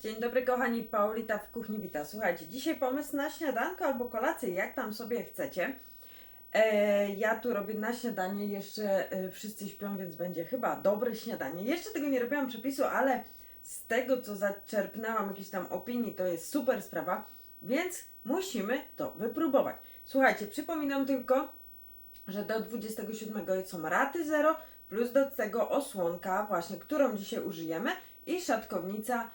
Dzień dobry kochani, Paulita w kuchni wita. Słuchajcie, dzisiaj pomysł na śniadanko albo kolację, jak tam sobie chcecie. E, ja tu robię na śniadanie, jeszcze e, wszyscy śpią, więc będzie chyba dobre śniadanie. Jeszcze tego nie robiłam przepisu, ale z tego co zaczerpnęłam jakiejś tam opinii, to jest super sprawa, więc musimy to wypróbować. Słuchajcie, przypominam tylko, że do 27 są raty 0, plus do tego osłonka, właśnie którą dzisiaj użyjemy i szatkownica. E, z-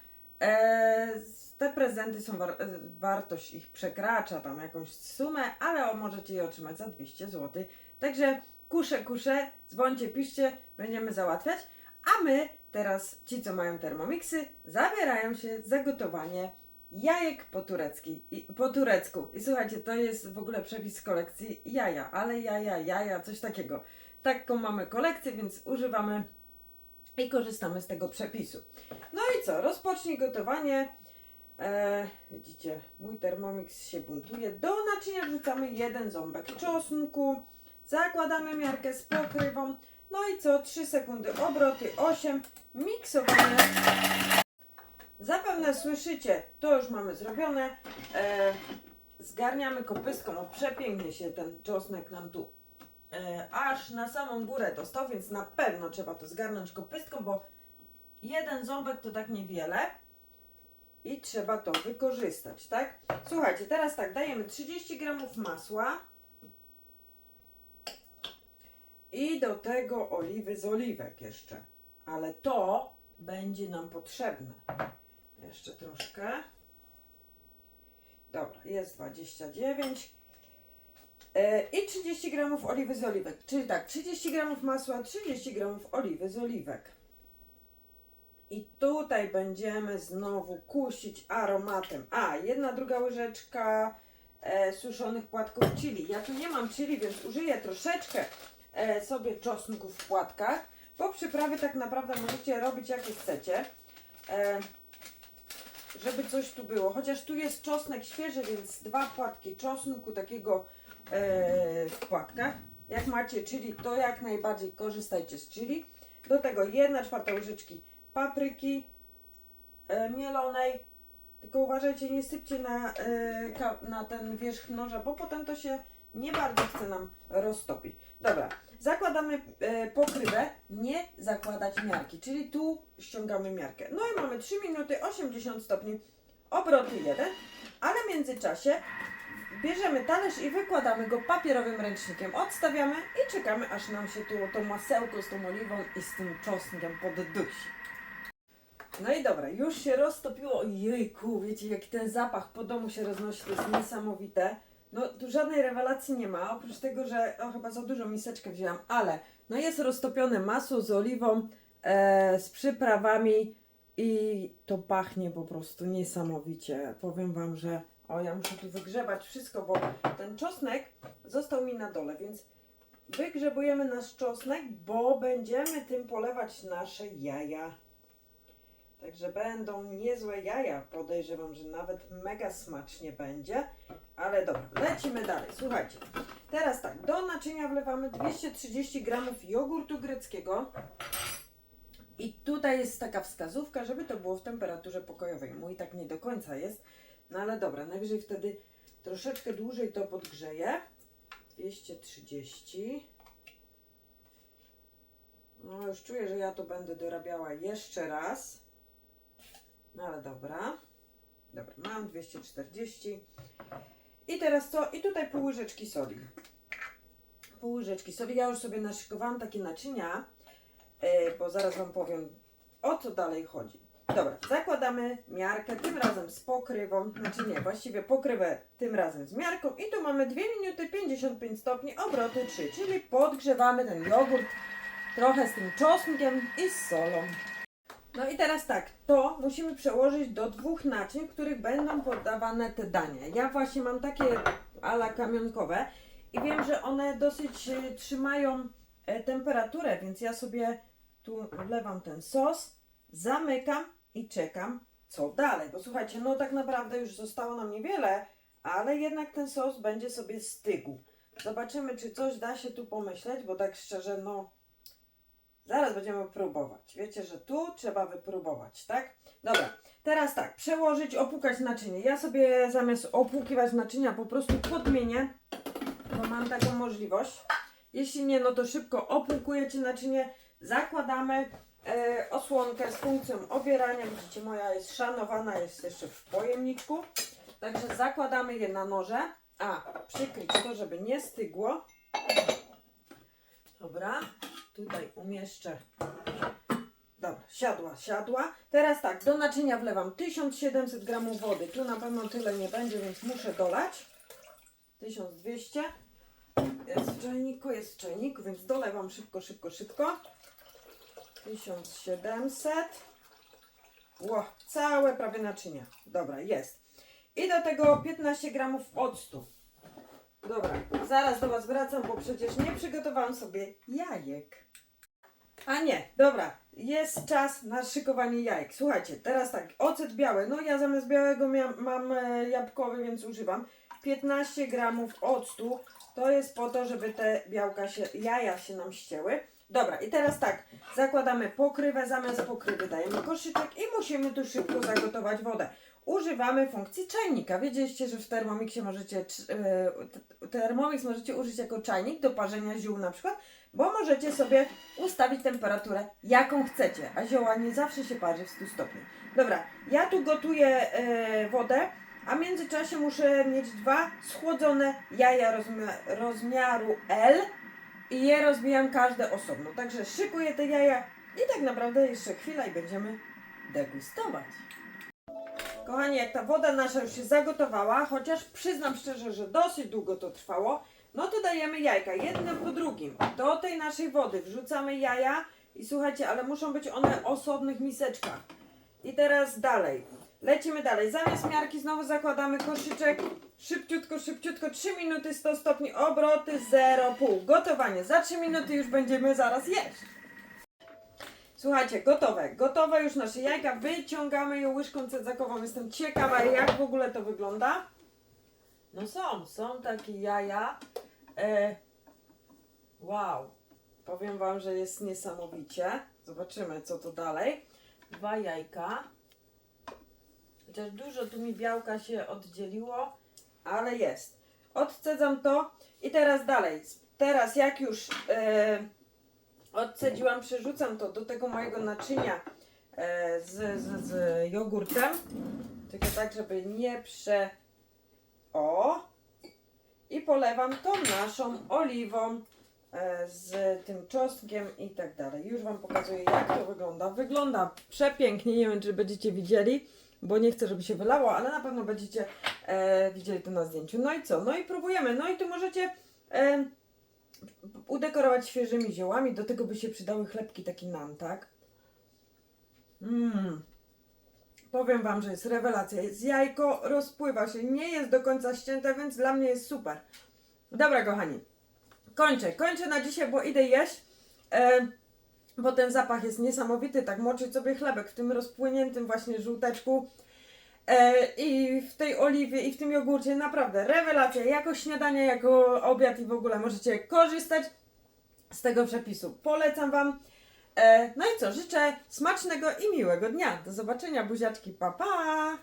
te prezenty są, war, e, wartość ich przekracza tam jakąś sumę, ale możecie je otrzymać za 200 zł. Także kusze, kusze, dzwońcie, piszcie, będziemy załatwiać. A my teraz, ci co mają termomiksy, zabierają się za gotowanie jajek po, turecki, po turecku. I słuchajcie, to jest w ogóle przepis z kolekcji jaja, ale jaja, jaja, coś takiego. Taką mamy kolekcję, więc używamy i korzystamy z tego przepisu. No i co? Rozpocznij gotowanie. E, widzicie, mój Thermomix się buntuje. Do naczynia wrzucamy jeden ząbek czosnku. Zakładamy miarkę z pokrywą. No i co? 3 sekundy obroty, 8. Miksowanie. Zapewne słyszycie, to już mamy zrobione. E, zgarniamy kopystką. O, przepięknie się ten czosnek nam tu aż na samą górę dostał, więc na pewno trzeba to zgarnąć kopystką, bo jeden ząbek to tak niewiele i trzeba to wykorzystać, tak? Słuchajcie, teraz tak, dajemy 30 gramów masła i do tego oliwy z oliwek jeszcze, ale to będzie nam potrzebne. Jeszcze troszkę. Dobra, jest 29. E, I 30 gramów oliwy z oliwek. Czyli tak, 30 gramów masła, 30 gramów oliwy z oliwek. I tutaj będziemy znowu kusić aromatem. A, jedna druga łyżeczka e, suszonych płatków chili. Ja tu nie mam chili, więc użyję troszeczkę e, sobie czosnku w płatkach, bo przyprawy tak naprawdę możecie robić jakie chcecie. E, żeby coś tu było. Chociaż tu jest czosnek świeży, więc dwa płatki czosnku takiego e, w płatkach. Jak macie chili, to jak najbardziej korzystajcie z chili. Do tego 1 czwarta łyżeczki papryki e, mielonej. Tylko uważajcie, nie sypcie na, e, na ten wierzch noża, bo potem to się nie bardzo chce nam roztopić. Dobra, zakładamy pokrywę, nie zakładać miarki, czyli tu ściągamy miarkę. No i mamy 3 minuty 80 stopni obrotu 1, ale w międzyczasie bierzemy talerz i wykładamy go papierowym ręcznikiem. Odstawiamy i czekamy, aż nam się tu to masełko z tą oliwą i z tym czosnkiem poddusi. No i dobra, już się roztopiło. Ojejku, wiecie jaki ten zapach po domu się roznosi, to jest niesamowite. No tu żadnej rewelacji nie ma, oprócz tego, że o, chyba za dużą miseczkę wzięłam, ale no jest roztopione masło z oliwą, e, z przyprawami i to pachnie po prostu niesamowicie. Powiem Wam, że o ja muszę tu wygrzebać wszystko, bo ten czosnek został mi na dole, więc wygrzebujemy nasz czosnek, bo będziemy tym polewać nasze jaja. Także będą niezłe jaja. Podejrzewam, że nawet mega smacznie będzie. Ale dobra, lecimy dalej. Słuchajcie, teraz tak, do naczynia wlewamy 230 gramów jogurtu greckiego. I tutaj jest taka wskazówka, żeby to było w temperaturze pokojowej. Mój tak nie do końca jest. No ale dobra, najwyżej wtedy troszeczkę dłużej to podgrzeję. 230. No już czuję, że ja to będę dorabiała jeszcze raz. No ale dobra. Dobra, mam 240. I teraz co? I tutaj pół łyżeczki soli. Pół łyżeczki soli. Ja już sobie naszykowałam takie naczynia, yy, bo zaraz Wam powiem o co dalej chodzi. Dobra, zakładamy miarkę, tym razem z pokrywą, znaczy nie, właściwie pokrywę tym razem z miarką i tu mamy 2 minuty 55 stopni, obroty 3, czyli podgrzewamy ten jogurt trochę z tym czosnkiem i z solą. No i teraz tak, to musimy przełożyć do dwóch naczyń, w których będą podawane te dania. Ja właśnie mam takie ala kamionkowe i wiem, że one dosyć e, trzymają e, temperaturę, więc ja sobie tu wlewam ten sos, zamykam i czekam, co dalej. Bo słuchajcie, no tak naprawdę już zostało nam niewiele, ale jednak ten sos będzie sobie stygł. Zobaczymy, czy coś da się tu pomyśleć, bo tak szczerze, no Zaraz będziemy próbować. Wiecie, że tu trzeba wypróbować, tak? Dobra, teraz tak, przełożyć, opłukać naczynie. Ja sobie zamiast opłukiwać naczynia po prostu podmienię, bo mam taką możliwość. Jeśli nie, no to szybko opłukujecie naczynie, zakładamy e, osłonkę z funkcją obierania. Widzicie, moja jest szanowana, jest jeszcze w pojemniczku. Także zakładamy je na noże. A, przykryć to, żeby nie stygło. Dobra, tutaj umieszczę. Dobra, siadła, siadła. Teraz tak, do naczynia wlewam 1700 gramów wody. Tu na pewno tyle nie będzie, więc muszę dolać. 1200. Jest w czajniku, jest w czajniku, więc dolewam szybko, szybko, szybko. 1700. Ło, całe prawie naczynia. Dobra, jest. I do tego 15 gramów octu. Dobra, zaraz do Was wracam, bo przecież nie przygotowałam sobie jajek. A nie, dobra, jest czas na szykowanie jajek. Słuchajcie, teraz tak, ocet biały, no ja zamiast białego mam e, jabłkowy, więc używam 15 gramów octu. To jest po to, żeby te białka się, jaja się nam ścięły. Dobra, i teraz tak, zakładamy pokrywę, zamiast pokrywy dajemy koszyczek i musimy tu szybko zagotować wodę. Używamy funkcji czajnika. Wiedzieliście, że w Thermomixie możecie, cz- e, Thermomix możecie użyć jako czajnik do parzenia ziół na przykład, bo możecie sobie ustawić temperaturę jaką chcecie, a zioła nie zawsze się parzy w 100 stopni. Dobra, ja tu gotuję e, wodę, a w międzyczasie muszę mieć dwa schłodzone jaja rozmia- rozmiaru L i je rozbijam każde osobno. Także szykuję te jaja i tak naprawdę jeszcze chwila i będziemy degustować. Kochani, jak ta woda nasza już się zagotowała, chociaż przyznam szczerze, że dosyć długo to trwało, no to dajemy jajka, jedne po drugim. Do tej naszej wody wrzucamy jaja i słuchajcie, ale muszą być one w osobnych miseczkach. I teraz dalej. Lecimy dalej. Zamiast miarki znowu zakładamy koszyczek. Szybciutko, szybciutko. 3 minuty 100 stopni obroty 0,5. Gotowanie. Za 3 minuty już będziemy zaraz jeść. Słuchajcie, gotowe. Gotowe już nasze jajka. Wyciągamy je łyżką cedzakową. Jestem ciekawa, jak w ogóle to wygląda. No są, są takie jaja. E, wow. Powiem Wam, że jest niesamowicie. Zobaczymy, co to dalej. Dwa jajka. Chociaż dużo tu mi białka się oddzieliło, ale jest. Odcedzam to i teraz dalej. Teraz jak już e, odcedziłam, przerzucam to do tego mojego naczynia e, z, z, z jogurtem. Tylko tak, żeby nie prze... O! I polewam tą naszą oliwą e, z tym czosnkiem i tak dalej. Już Wam pokazuję, jak to wygląda. Wygląda przepięknie. Nie wiem, czy będziecie widzieli, bo nie chcę, żeby się wylało, ale na pewno będziecie e, widzieli to na zdjęciu. No i co? No i próbujemy. No i tu możecie e, udekorować świeżymi ziołami. Do tego by się przydały chlebki taki nam, tak? Mmm. Powiem Wam, że jest rewelacja. Jest jajko, rozpływa się, nie jest do końca ścięte, więc dla mnie jest super. Dobra, kochani. Kończę. Kończę na dzisiaj, bo idę jeść. E, bo ten zapach jest niesamowity. Tak moczyć sobie chlebek w tym rozpłyniętym właśnie żółteczku. E, I w tej oliwie, i w tym jogurcie. Naprawdę rewelacja. Jako śniadanie, jako obiad i w ogóle możecie korzystać z tego przepisu. Polecam Wam. E, no i co, życzę smacznego i miłego dnia. Do zobaczenia, buziaczki, pa pa!